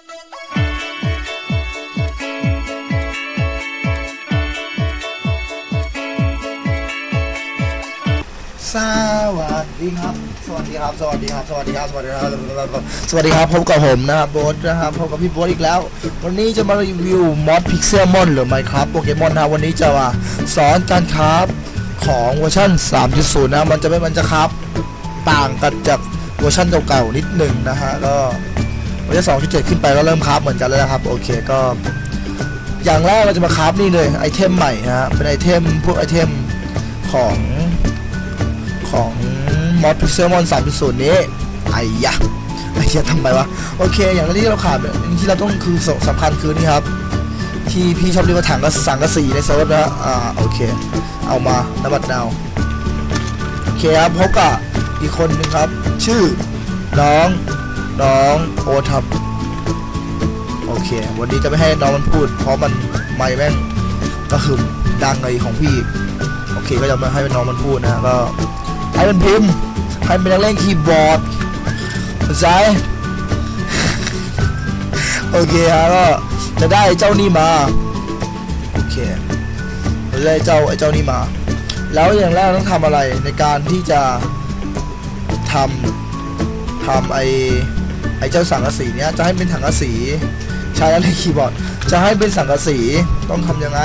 สวัสดีครับ สวัสดีครับ สวัสดีครับ สวัสดีครับ สวัสดีครับ สวัสดีครับ พบกับผมนะครับโบ๊ทนะครับพบกับพี่โบ๊ทอีกแล้ว วันนี้จะมารีวิวมอดพิกเซลมอนหรือไมครับโปเกมอนนะวันนี้จะมาสอนการคราฟของเวอร์ชัน3.0 นะ มันจะไม่มันจะคราฟต่างกันจากเวอร์ชันเก่าๆนิดหนึ่งนะฮะ ก็ เวอร์ชัน2.7ขึ้นไปก็เริ่มคราฟเหมือนกันแล้วนะครับ โอเคก็ อย่างแรกเราจะมาคราฟนี่เลยไอเทมใหม่ฮะเป็นไอเทมพวกไอเทมของของมอดพิเซลมอน3.0นี้ไอ้ยะไอ้ยะทำไมวะโอเค อย่างแรกที่เราขาดอย่างที่เราต้องคือสำคัญคือนี่ครับ ที่พี่ชอบเรียกว่าถังกระสังกระสีในเซิร์ฟนะอ่าโอเค เอามานบัดนาวโอเคครับพบกับอีกคนหนึ่งครับ ชื่อน้อง น้องโอทับโอเค วันนี้จะไม่ให้น้องมันพูด เพราะมันไม่แม่งก็คือดังไงของพี่ โอเคก็จะไม่ให้น้องมันพูดนะก็ให้มันพิมพ์ให้มันเล่นคีย์บอร์ดเข้าใจโอเคฮะก็จะได้เจ้านี่มาโอเคเราจะได้เจ้าไอ้เจ้านี่มา แล้วอย่างแรกต้องทำอะไรในการที่จะทำทำไอ ไอ้เจ้าสังกะสีเนี้ยจะให้เป็นสังกะสีใช้แล้วในคีย์บอร์ด จะให้เป็นสังกะสีต้องทำยังไง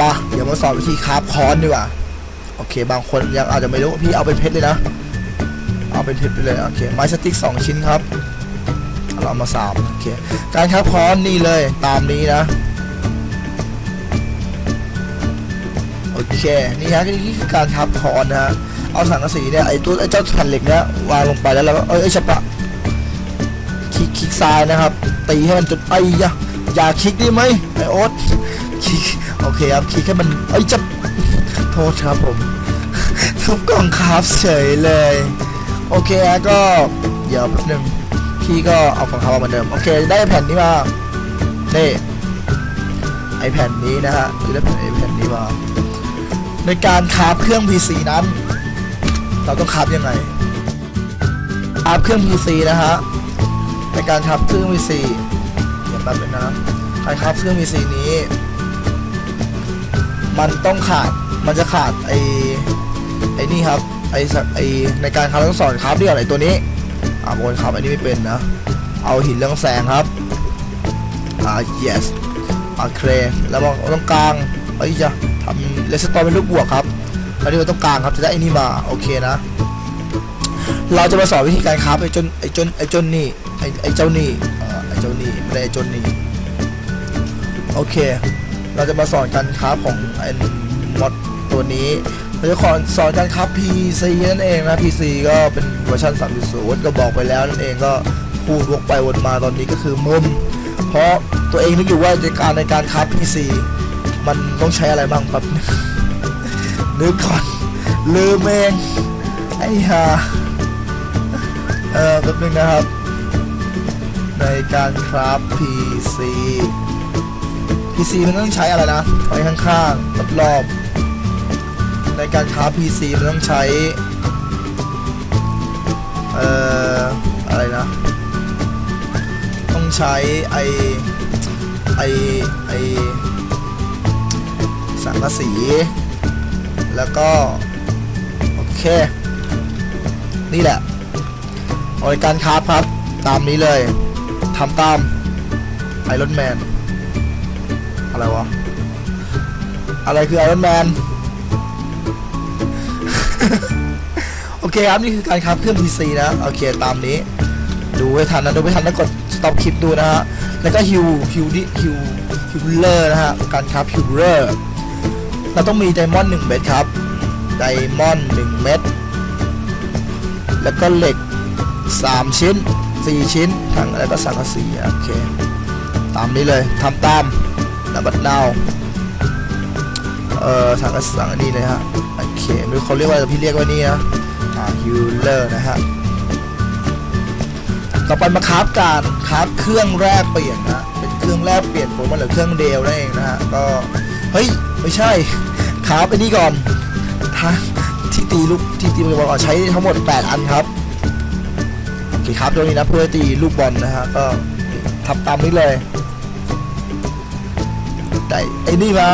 มาเดี๋ยวมาสอนวิธีคราฟคอนดีกว่าโอเค บางคนยังอาจจะไม่รู้พี่เอาเป็นเพชรเลยนะ เอาเป็นเพชรไปเลยโอเคไม้สติ๊กสองชิ้นครับเรามาสามโอเคการครับคอนนี่เลยตามนี้นะโอเคนี่ฮะนี่คือการทับคอนนะฮะเอาสังกะสีเนี่ยไอ้ตัวไอ้เจ้าแผ่นเหล็กเนี่ยวางลงไปแล้วเราก็เอ้ยเอ้ชับปะ คลิกคลิกซ้ายนะครับ ตีให้มันจนไอ้ยะอย่าคลิกได้ไหมไอโอ๊ตคลิกโอเคครับคลิกให้มันเอ้จับโทษครับผมทุบกล่องคราฟเฉยเลย โอเคก็เดี๋ยวแป๊บนึงพี่ก็เอาของเขาเหมือนเดิมโอเคได้แผ่นนี้มานี่ไอแผ่นนี้นะฮะคือได้แผ่นไอแผ่นนี้มาในการคราฟเครื่อง PC นั้น เราต้องคราฟยังไงคราฟเครื่อง PC นะฮะ การคราฟเครื่อง PC เดี๋ยวแป๊บนึงนะการคราฟเครื่อง PC นี้ มันต้องขาดมันจะขาดไอ้ไอ้นี่ครับไอสักไอ้ในการคราต้องสอนครับเรียกอะไรตัวนี้อ่าบนครับอันนี้ไม่เป็นนะ เอาหินเรื่องแสงครับอ่า yes อ่าเครแล้วมองตรงกลางเอ้ยจะทำเลสตอร์เป็นลูกบวกครับแล้วนี่มันตรงกลางครับจะได้ไอ้นี่มาโอเคนะ เราจะมาสอนวิธีการคราฟไอ้จนไอ้จนไอ้จนนี่ ไอ้ไอ้เจ้านี่ไอ้เจ้านี่ไม่ได้ไอ้จนนี่โอเค เราจะมาสอนการคราของไอ้มอดตัวนี้เราจะขอสอนการครา PC นั่นเองนะ PC ก็เป็นเวอร์ชัน3.0ก็บอกไปแล้วนั่นเองก็พูดวกไปวนมาตอนนี้ก็คือมึนเพราะตัวเองนึกอยู่ว่าในการในการครา PC มันต้องใช้อะไรบ้างครับนึกก่อนลืมเองไอ้ห่าเออแป๊บนึงนะครับ ในการคราฟ PC PC มันต้องใช้อะไรนะไว้ข้างๆรอบๆในการคราฟ PC มันต้องใช้ เอ่อ อะไรนะ ต้องใช้ไอไอไอสังกะสี แล้วก็ โอเค นี่แหละเอาในการคราฟครับ ตามนี้เลย ทำตามไอรอนแมนอะไรวะ อะไรคือไอรอนแมนโอเคครับ นี่คือการคับเครื่อง PC นะ โอเคตามนี้ ดูให้ทันนะ ดูไม่ทันแล้วกด stop คลิปดูนะฮะ แล้วก็ฮิวฮิวดิฮิวฮิวเลอร์นะฮะ การคับฮิวเลอร์เราต้องมีไดมอนด์1เม็ดครับ ไดมอนด์1เม็ด แล้วก็เหล็ก 3 ชิ้น 4 ชิ้นทั้งอะไรก็สังกะสีโอเค ตามนี้เลยทำตามนะบัดนาวเอ่อสังกะสังอันนี้เลยฮะโอเคไม่รู้เขาเรียกว่าพี่เรียกว่านี่นะอ่าฮิลเลอร์นะฮะต่อไปมาคราฟการคราฟเครื่องแรกเปลี่ยนนะเป็นเครื่องแรกเปลี่ยนผมมันเหลือเครื่องเดลนั่นเองนะฮะก็เฮ้ยไม่ใช่คราฟไปนี่ก่อนทาที่ตีลูกที่ตีลูกบอลใช้ทั้งหมด 8 อันครับ โอเครับตัวนี้นะเพื่อตีลูกบอลนะฮะก็ทำตามนี้เลยได้ไอ้นี่มา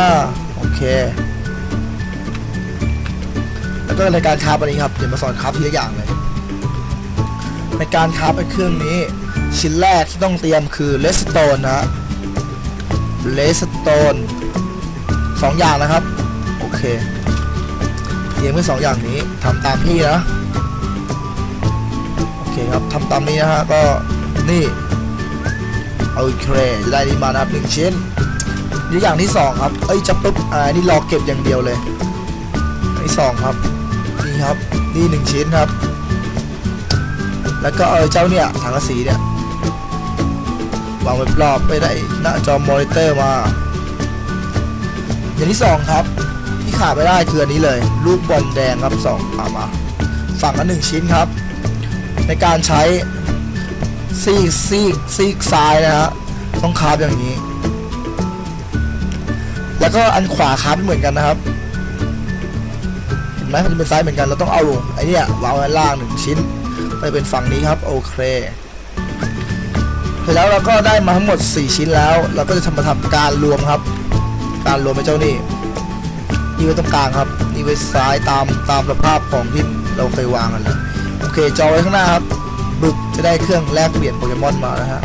โอเค แล้วก็ในการคาฟอันนี้ครับเดี๋ยวมาสอนคาฟทีละอย่างเลยในการคาฟไอ้เครื่องนี้ชิ้นแรกที่ต้องเตรียมคือเลสโตนนะฮะเลสโตนสองอย่างนะครับ โอเคเตรียมไว้สองอย่างนี้ทำตามพี่นะ เคครับทำตามนี้นะฮะก็นี่โอเคได้นี่มานะครับหนึ่งชิ้นนี่อย่างที่สองครับเอ้ยจะปุ๊บอ่านี่รอเก็บอย่างเดียวเลยอันที่สองครับนี่ครับนี่หนึ่งชิ้นครับ แล้วก็เอาเจ้าเนี่ยถังกระสีเนี่ยวางไว้รอบไม่ได้หน้าจอมอนิเตอร์มา อย่างที่สองครับที่ขาดไม่ได้คืออันนี้เลย ลูกบอลแดงครับสองอามาฝั่งละหนึ่งชิ้นครับ ในการใช้ซีกซีกซีกซ้ายนะฮะต้องคาบอย่างนี้ แล้วก็อันขวาคาบเหมือนกันนะครับเห็นไหมมันจะเป็นซ้ายเหมือนกันเราต้องเอาไอ้นี่วางไว้ล่างหนึ่งชิ้น ไปเป็นฝั่งนี้ครับโอเคเสร็จแล้วเราก็ได้มาทั้งหมด 4 ชิ้นแล้ว เราก็จะทำมาทำการรวมครับ การรวมไอ้เจ้านี่นี่ไว้ตรงกลางครับนี่ไว้ซ้ายตามตามสภาพของที่เราเคยวางกันเลย อเคจอไว้ข้างหน้าครับบึกจะได้เครื่องแลกเปลี่ยนโปเกมอนมานะฮะ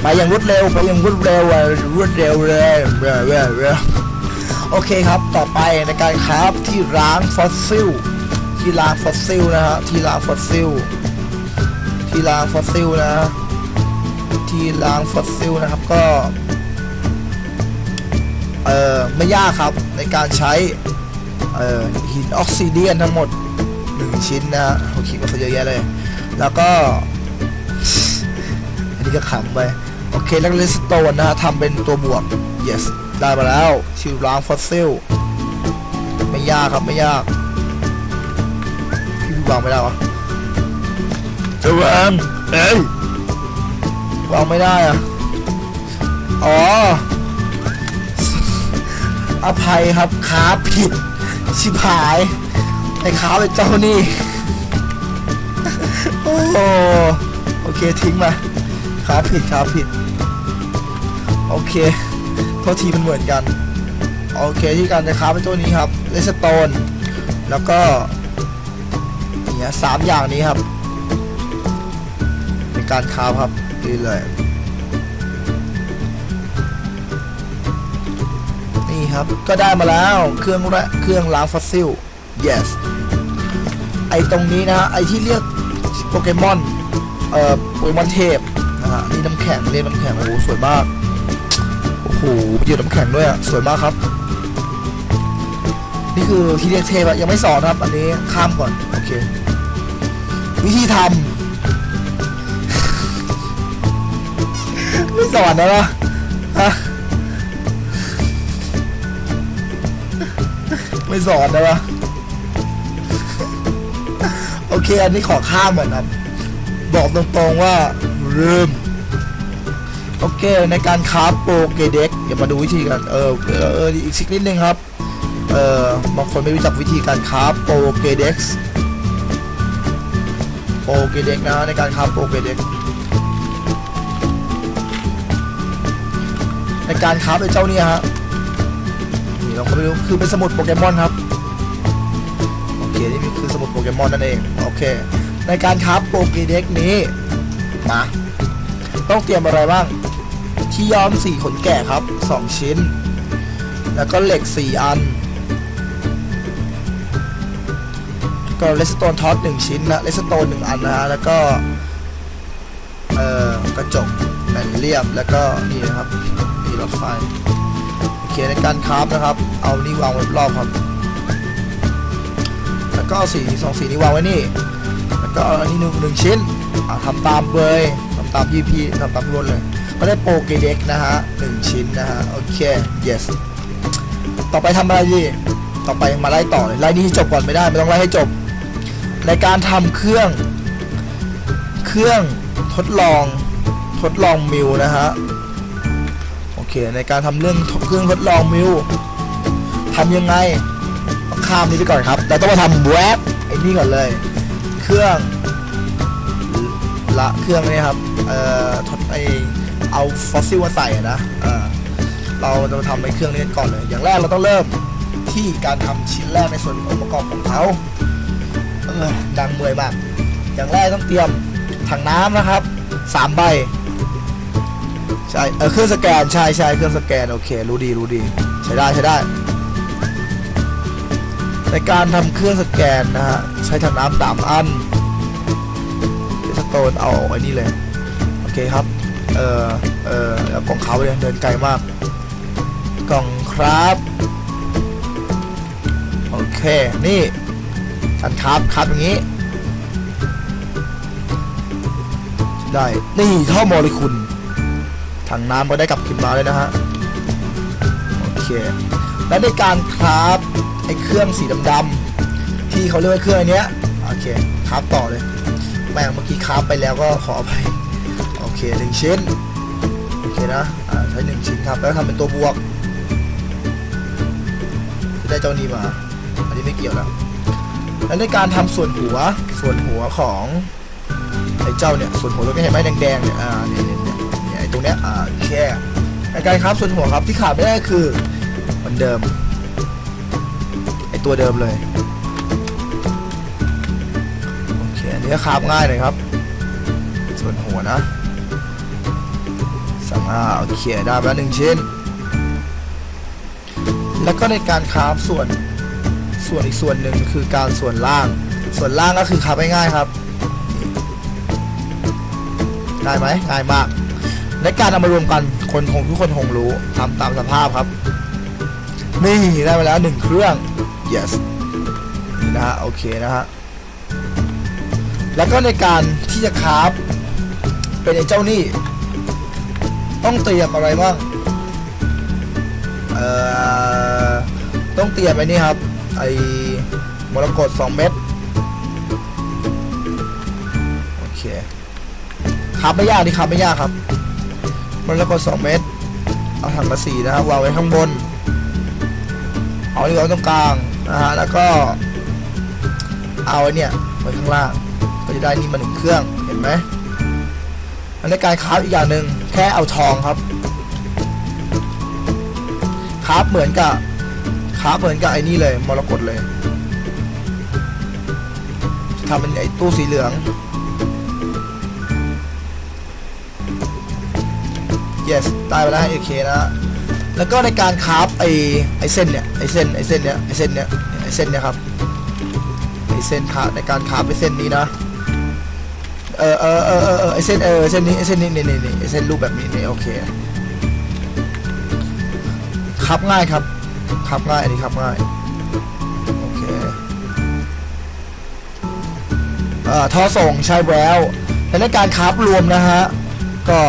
ไปอย่างรวดเร็วไปอย่างรวดเร็วรวดเร็วเลยเร็วเร็วเร็วโอเคครับต่อไปในการคราฟที่ร้างฟอสซิลที่ล้างฟอสซิลนะฮะที่ล้างฟอสซิลที่ล้างฟอสซิลนะที่ล้างฟอสซิลนะครับก็เอ่อไม่ยากครับในการใช้เอ่อหินออกซิเดียนทั้งหมด ชิ้นนะฮะเขาคิดว่าเขาเยอะแยะเลย แล้วก็ อันนี้ก็ขำไป โอเคแล้วเลสโตนนะฮะทำเป็นตัวบวก yes ได้มาแล้วที่ล้างฟอสซิลไม่ยากครับไม่ยากพี่วางไม่ได้วะจะวางเอ้ยวางไม่ได้อะอ๋ออภัยครับขาผิด ชิบหาย ไอ้ขาเป็นเจ้านี่ โอ้โหโอเคทิ้งมาขาผิดขาผิด โอเคโทษทีมันเหมือนกัน โอเคที่การจะค้าเป็นตัวนี้ครับเลสโตน แล้วก็เนี่ยสามอย่างนี้ครับ เป็นการคาบครับนี่เลย นี่ครับก็ได้มาแล้วเครื่องแรเครื่องล้างฟอสซิล yes ไอตรงนี้นะไอที่เรียกโปเกมอนเอ่อโปเกมอนเทพนะฮะนี่น้ำแข็งเรียกน้ำแข็งโอ้โหสวยมากโอ้โหเหยืดน้ำแข็งด้วยอะสวยมากครับ นี่คือที่เรียกเทพอะยังไม่สอนครับ อันนี้ข้ามก่อนโอเค วิธีทำไม่สอนนะวะฮะไม่สอนนะวะ เค อันนี้ขอข้ามก่อนครับ บอกตรงๆว่าเริ่มโอเค ในการคราฟโปเกเด็กเดี๋ยวมาดูวิธีกันเออเออเอออีกสักนิดนึงครับ เออบางคนไม่รู้จักวิธีการคราฟโปเกเด็กโปเกเด็กนะในการคราฟโปเกเด็กในการคราฟไอ้เจ้านี่ฮะนี่เราก็ไม่รู้คือเป็นสมุดโปเกมอนครับ นี่คือสมุดโปเกมอนนั่นเองโอเค ในการคราฟโปเกเด็กนี้มาต้องเตรียมอะไรบ้าง ที่ย้อมสีขนแกะครับ 2 ชิ้น แล้วก็เหล็ก 4 อัน ก็เลสโตนท็อตหนึ่งชิ้นนะเลสโตนหนึ่งอันนะฮะแล้วก็เอ่อกระจกแผ่นเรียบแล้วก็นี่นะครับมีรถไฟโอเคในการคราฟนะครับ เอานี่วางไว้รอบครับ แล้วก็เอาสีสองสีนี้วางไว้นี่ แล้วก็อันนี้หนึ่งหนึ่งชิ้นอ่าทำตามเบยทำตามพี่พี่ทำตามพี่นเลย ก็ได้โปรเกเด็กนะฮะหนึ่งชิ้นนะฮะ โอเค yes ต่อไปทำอะไรดี ต่อไปมาไล่ต่อเลยไล่นี้จบก่อนไม่ได้ไม่ต้องไล่ให้จบ ในการทำเครื่อง เครื่องทดลองทดลองมิวนะฮะโอเคในการทำเรื่องเครื่องทดลองมิวทำยังไง ข้ามนี้ไปก่อนครับ เราต้องมาทำแวบไอ้นี่ก่อนเลย เครื่องละเครื่องนี้ครับ เอ่อทดไอเอาฟอสซิลมาใส่นะเออเราจะมาทำในเครื่องนี้ก่อนเลย อย่างแรกเราต้องเริ่มที่การทำชิ้นแรกในส่วนองค์ประกอบของเขาเออดังเมื่อยมาก อย่างแรกต้องเตรียมถังน้ำนะครับสามใบใช่เออเครื่องสแกนใช่ใช่เครื่องสแกนโอเค รู้ดีรู้ดี ใช้ได้ใช้ได้ ในการทำเครื่องสแกนนะฮะใช้ถังน้ำสามอันเดี๋ยวสโตนเอาไอ้นี่เลย โอเคครับ เออเออแล้วกล่องเขาเลยเดินไกลมาก กล่องครับ โอเค นี่กันครับครับอย่างนี้ ได้ นี่ท่อโมเลกุลถังน้ำก็ได้กลับขึ้นมาเลยนะฮะ โอเค และในการคราฟ ไอ้เครื่องสีดำๆที่เขาเรียกว่าเครื่องอันเนี้ยโอเคคราฟต่อเลยแม่งเมื่อกี้คราฟไปแล้วก็ขออภัยโอเคหนึ่งชิ้นโอเคนะอ่าใช้หนึ่งชิ้นครับแล้วทำเป็นตัวบวกจะได้เจ้านี้มาอันนี้ไม่เกี่ยวแล้วแล้วในการทำส่วนหัวส่วนหัวของไอ้เจ้าเนี่ยส่วนหัวเราก็เห็นไหมแดงๆเนี่ยอ่าเนี่ยเนี่ยเนี่ยไอ้ตรงเนี้ยอ่าแค่ในการครับส่วนหัวครับที่ขาดไม่ได้คือเหมือนเดิม ตัวเดิมเลยโอเคอันนี้ก็คาบง่ายเลยครับ ส่วนหัวนะสั่งอ่าโอเคได้ไปแล้วหนึ่งชิ้น แล้วก็ในการคราฟส่วนส่วนอีกส่วนหนึ่งคือการส่วนล่าง ส่วนล่างก็คือคราฟง่ายๆครับง่ายไหมง่ายมากในการเอามารวมกันคนคงทุกคนคงรู้ทำตามสภาพครับ นี่ได้มาแล้วหนึ่งเครื่อง yes นะฮะโอเคนะฮะแล้วก็ในการที่จะคราฟเป็นไอ้เจ้านี่ต้องเตรียมอะไรบ้างเอ่อต้องเตรียมไอ้นี่ครับไอ้มรกต2เม็ดโอเคคราฟไม่ยากนี่คราฟไม่ยากครับมรกต2เม็ดเอาถังกระสีนะครับวางไว้ข้างบนเอาที่วาตรงกลาง นะฮะแล้วก็เอาไอ้เนี่ยไว้ข้างล่างก็จะได้นี่มาหนึ่งเครื่องเห็นไหมอันในการคราฟอีกอย่างหนึ่งแค่เอาทองครับคราฟเหมือนกับคราฟเหมือนกับไอ้นี่เลยมรกตเลยทำเป็นไอ้ตู้สีเหลือง yes ได้ไปแล้วโอเคนะ แล้วก็ในการคราฟไอ้ไอ้เส้นเนี่ยไอ้เส้นไอ้เส้นเนี่ยไอ้เส้นเนี่ยไอ้เส้นเนี่ยครับไอ้เส้นคราฟในการคราฟไอ้เส้นนี้นะเออเออเออเออไอ้เส้นเออเส้นนี้ไอ้เส้นนี้นี่นี่นี่ไอ้เส้นรูปแบบนี้นี่โอเคครับง่ายครับครับง่ายอันนี้ครับง่ายโอเคเอ่อท่อส่งใช้แล้วและในการคราฟรวมนะฮะก็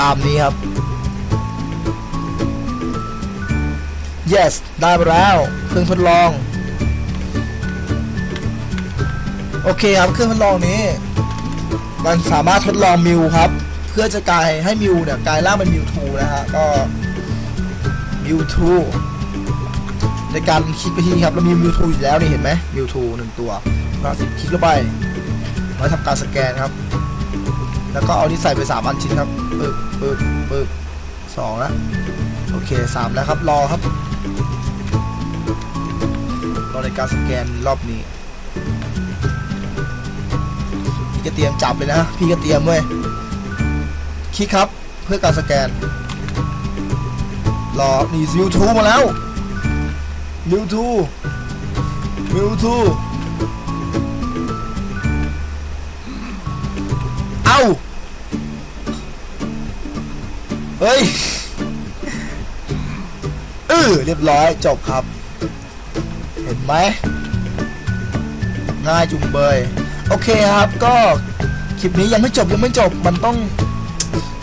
ตามนี้ครับ yes ได้ไปแล้ว เครื่องทดลอง โอเคครับ เครื่องทดลองนี้ มันสามารถทดลองมิวครับ เพื่อจะกลายให้มิวเนี่ยกลายร่างเป็นมิวทูนะฮะ ก็มิวทูในการคลิกไปที่ครับเรามีมิวทูอยู่แล้วนี่เห็นไหมมิวทูหนึ่งตัวเราสิคลิกเข้าไปไว้ทำการสแกนครับ แล้วก็เอานี่ใส่ไปสามอันชิ้นครับปึ๊บปึ๊บปึ๊บสองแล้วโอเคสามแล้วครับ รอครับ ในการสแกนรอบนี้ พี่ก็เตรียมจับเลยนะ พี่ก็เตรียมเว้ยคลิกครับเพื่อการสแกน รอนี่มิวทูมาแล้วมิวทูมิวทูเอ้าเฮ้ยเออเรียบร้อยจบครับ ไหมง่ายจุงเบย โอเคครับก็คลิปนี้ยังไม่จบยังไม่จบมันต้อง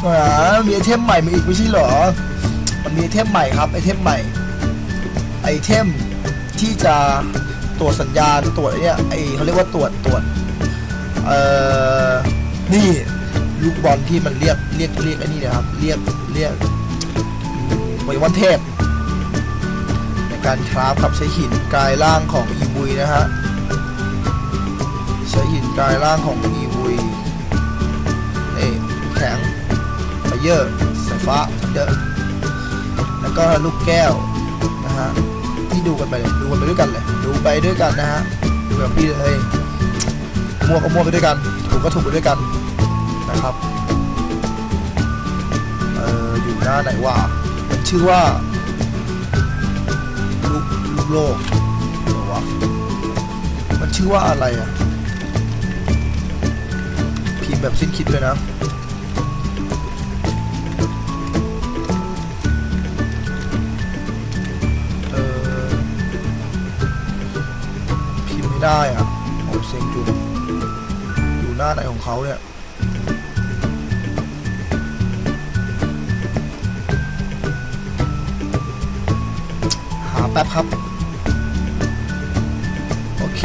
อามีไอเทมใหม่มาอีกไม่ใช่เหรอ มันมีไอเทมใหม่ครับไอเทมใหม่ ไอเทมที่จะตรวจสัญญาณตรวจเนี่ยไอเขาเรียกว่าตรวจตรวจเอ่อนี่ลูกบอลที่มันเรียกเรียกเรียกไอ้นี่นะครับ เรียกเรียกไวยวันเทพ การคราฟครับใช้หินกายร่างของอีบุยนะฮะใช้หินกายร่างของอีวุยเยอร์สายฟ้าเยอะแล้วก็ลูกแก้วนะฮะที่ดูกันไปเลยดูกันไปด้วยกันเลยดูไปด้วยกันนะฮะดูแบบพี่เลยมั่วก็มั่วไปด้วยกันถูกก็ถูกไปด้วยกันนะครับเอออยู่หน้าไหนวะมันชื่อว่า ลูกลูกโลกเหรอวะมันชื่อว่าอะไรอะพิมพ์แบบสิ้นคิดเลยนะเออพิมพ์ไม่ได้อะโอ้เซ็งจุงอยู่หน้าไหนของเขาเนี่ยหาแป๊บครับ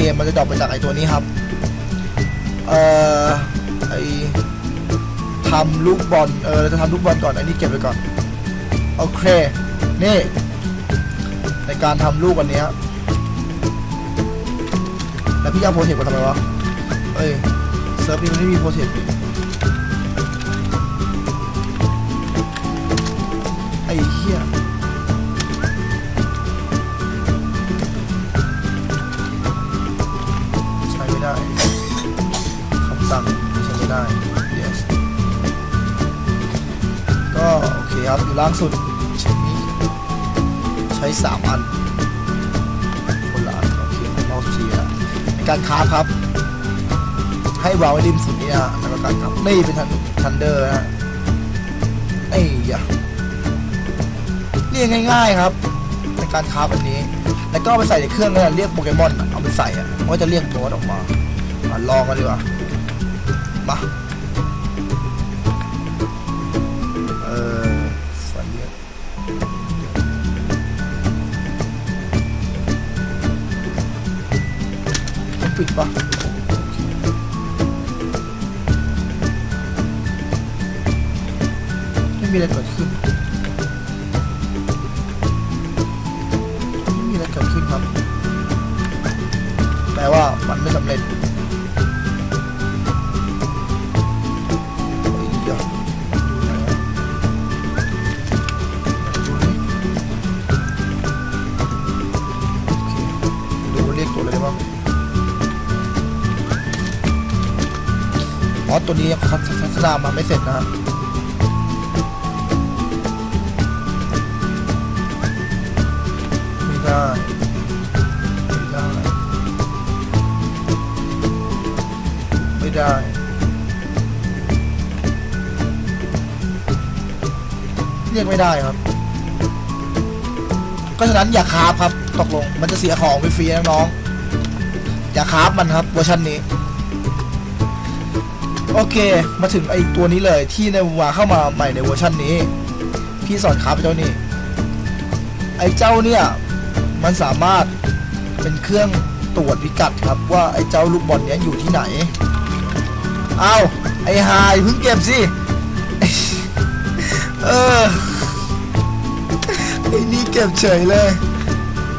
คมันจะดรอปไปจากไอตัวนี้ครับ เอ่อ ไอทำลูกบอล เออ เราจะทำลูกบอลก่อน อันนี้เก็บไปก่อน โอเค นี่ ในการทำลูกอันเนี้ยแล้วพี่จะเอาโพเทคมาทำไมวะ เอ้ย เซิร์ฟนี้มันไม่มีโพเทค ล่างสุดชิ้นนี้ใช้สามอัน คนละอันโอเคเมาส์ทีอะในการค้าครับ ให้วางไว้ริมสุดนี้นะแล้วก็การครับนี่เป็นทันทันเดอร์นะไอ้ยะนี่ง่าย ๆครับในการค้าฟอันนี้ แล้วก็เอาไปใส่ในเครื่องแล้วเรียกโปเกมอนเอาไปใส่อะมันก็จะเรียกตัวออกมามาลองกันดีกว่ามา ปิดปะไม่มีอะไรเกิดขึ้นไม่มีอะไรเกิดขึ้นครับ แปลว่ามันไม่สำเร็จ อ๋อตัวนี้ยังพัฒนามาไม่เสร็จนะไม่ได้ไม่ได้ ไม่ได้ เรียกไม่ได้ครับ ก็ฉะนั้นอย่าคาบครับ ตกลง มันจะเสียของไปฟรีๆนะน้อง อย่าคาบมันครับเวอร์ชันนี้ โอเค มาถึงไอตัวนี้เลยที่ในวาเข้ามาใหม่ในเวอร์ชันนี้ พี่สอนคาบเจ้านี่ ไอเจ้าเนี่ย มันสามารถเป็นเครื่องตรวจพิกัดครับว่าไอเจ้าลูกบอลเนี้ยอยู่ที่ไหน เอาไอ้ฮายเพิ่งเก็บสิ เออไอนี่เก็บเฉยเลย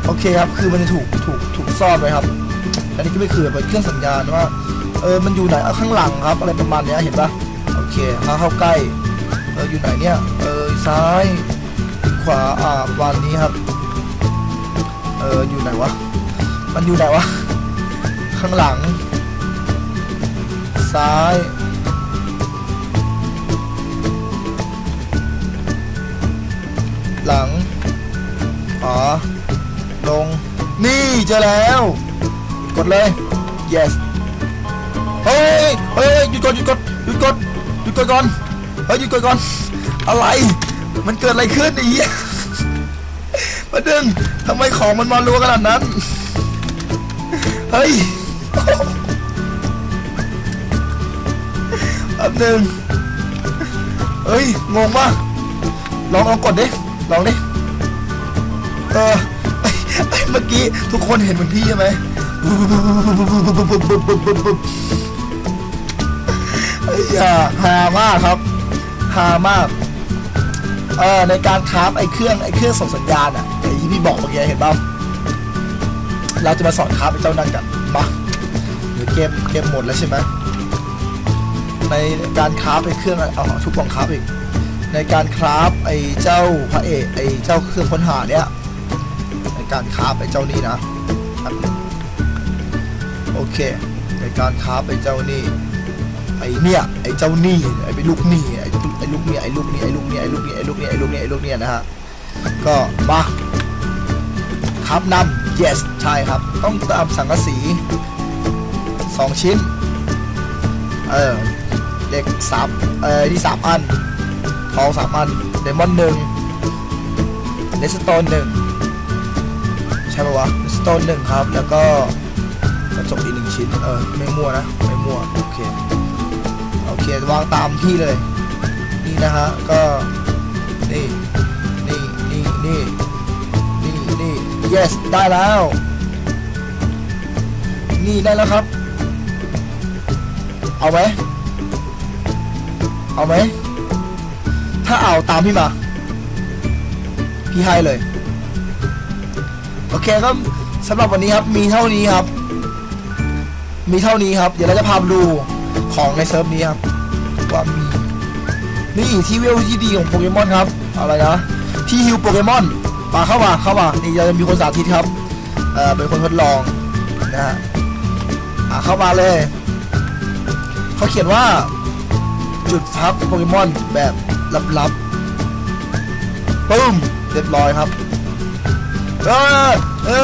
โอเคครับ คือมันจะถูกถูกถูกซ่อนไว้ครับ อันนี้ก็ไม่คือเป็นเครื่องสัญญาณว่า เออมันอยู่ไหนเอาข้างหลังครับ อะไรประมาณเนี้ยเห็นปะโอเคถ้าเข้าใกล้เอออยู่ไหนเนี่ยเออซ้ายขวาอ่าประมาณนี้ครับเอออยู่ไหนวะมันอยู่ไหนวะข้างหลัง ซ้ายหลังขวาลง นี่เจอแล้ว กดเลย yes เฮ้ยเฮ้ยหยุดก่อนหยุดก่อนหยุดก่อนหยุดก่อนก่อนเฮ้ยหยุดก่อนก่อนอะไร มันเกิดอะไรขึ้นไอ้เหี้ยมาดึงทำไมของมันมารัวขนาดนั้นเฮ้ยแป๊บหนึ่งเฮ้ยงงปะลองลองกดดิลองดิเออไอ้ไอ้เมื่อกี้ทุกคนเห็นเหมือนพี่ใช่ไหม อ้ยาฮามากครับฮามากเออในการคราฟไอ้เครื่องไอ้เครื่องส่งสัญญาณอะไอ้ที่พี่บอกเมื่อกี้เห็นป่ะเราจะมาสอนคราฟไอ้เจ้านั่นกันมาเดี๋ยวเกมเกมหมดแล้วใช่ไหมในการคราฟไอ้เครื่องอะเอาทุกกล่องคราฟอีกในการคราฟไอ้เจ้าพระเอกไอ้เจ้าเครื่องค้นหาเนี่ยในการคราฟไอ้เจ้านี่นะโอเคในการคราฟไอ้เจ้านี่ ไอ้เนี่ยไอ้เจ้านี่ไอ้เป็นลูกหนี่ไอ้ไอ้ลูกเนี่ยไอ้ลูกเนี่ยไอ้ลูกเนี่ยไอ้ลูกเนี่ยไอ้ลูกเนี่ยไอ้ลูกเนี่ยไอ้ลูกเนี่ยนะฮะก็มาครับนำ yes ใช่ครับ ต้องตามสังกะสีสองชิ้น เออเด็กสามเออนี่สามอันทองสามอันเดมอนหนึ่งเลสโตนหนึ่งใช่ปะวะเลสโตนหนึ่งครับ แล้วก็กระจกอีกหนึ่งชิ้น เออ ไม่มั่วนะ ไม่มั่ว โอเค โอเควางตามที่เลย นี่นะฮะ ก็ นี่ นี่ นี่ นี่ นี่ นี่ yes ได้แล้ว นี่ได้แล้วครับ เอาไหม เอาไหม ถ้าเอาตามพี่มา พี่ให้เลย โอเคครับสำหรับวันนี้ครับ มีเท่านี้ครับ มีเท่านี้ครับ เดี๋ยวเราจะพาดูของในเซิร์ฟนี้ครับ ว่ามีนี่ที่เวลที่ดีของโปเกมอนครับ อะไรนะ ที่ฮิวโปเกมอนมาเข้ามาเข้ามานี่จะมีคนสาธิตครับ เอ่อ เป็นคนทดลองนะฮะอ่าเข้ามาเลย เขาเขียนว่า จุดพักโปเกมอนแบบลับๆปึ้มเรียบร้อยครับ เอ้ยเอ้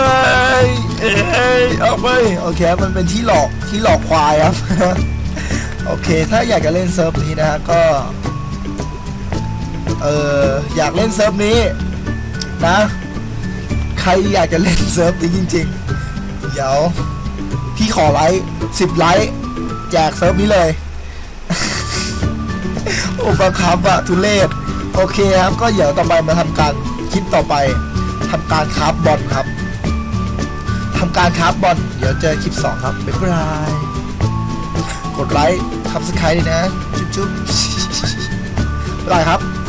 ยเอ้ยเอาไปโอเค มันเป็นที่หลอก ที่หลอกควายครับ โอเค ถ้าอยากจะเล่นเซิร์ฟนี้นะฮะก็ เอออยากเล่นเซิร์ฟนี้ นะ ใครอยากจะเล่นเซิร์ฟนี้จริง ๆ เดี๋ยว พี่ขอไลค์สิบไลค์แจกเซิร์ฟนี้เลย โอ้บังคับอะทุเลศโอเคครับ ก็เดี๋ยวต่อไปมาทำการคลิปต่อไปทำการคราฟบอลครับทำการคราฟบอลเดี๋ยวเจอคลิป 2 ครับ บ๊ายบาย กดไลค์ คับสไครต์ดีนะ จุ๊บๆบ๊ายบายครับ